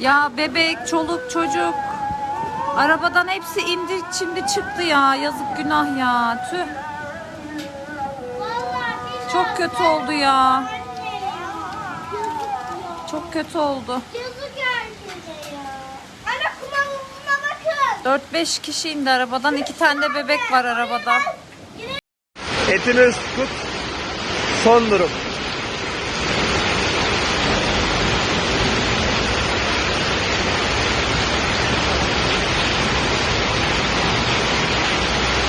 Ya bebek, çoluk, çocuk. Arabadan hepsi indi şimdi çıktı ya. Yazık günah ya. Tüh. Çok kötü oldu ya. Çok kötü oldu. Yazık herkese ya. Ana kumandasına bakın. 4-5 kişi indi arabadan. iki tane de bebek var arabada. Etini ısıtıp son durum.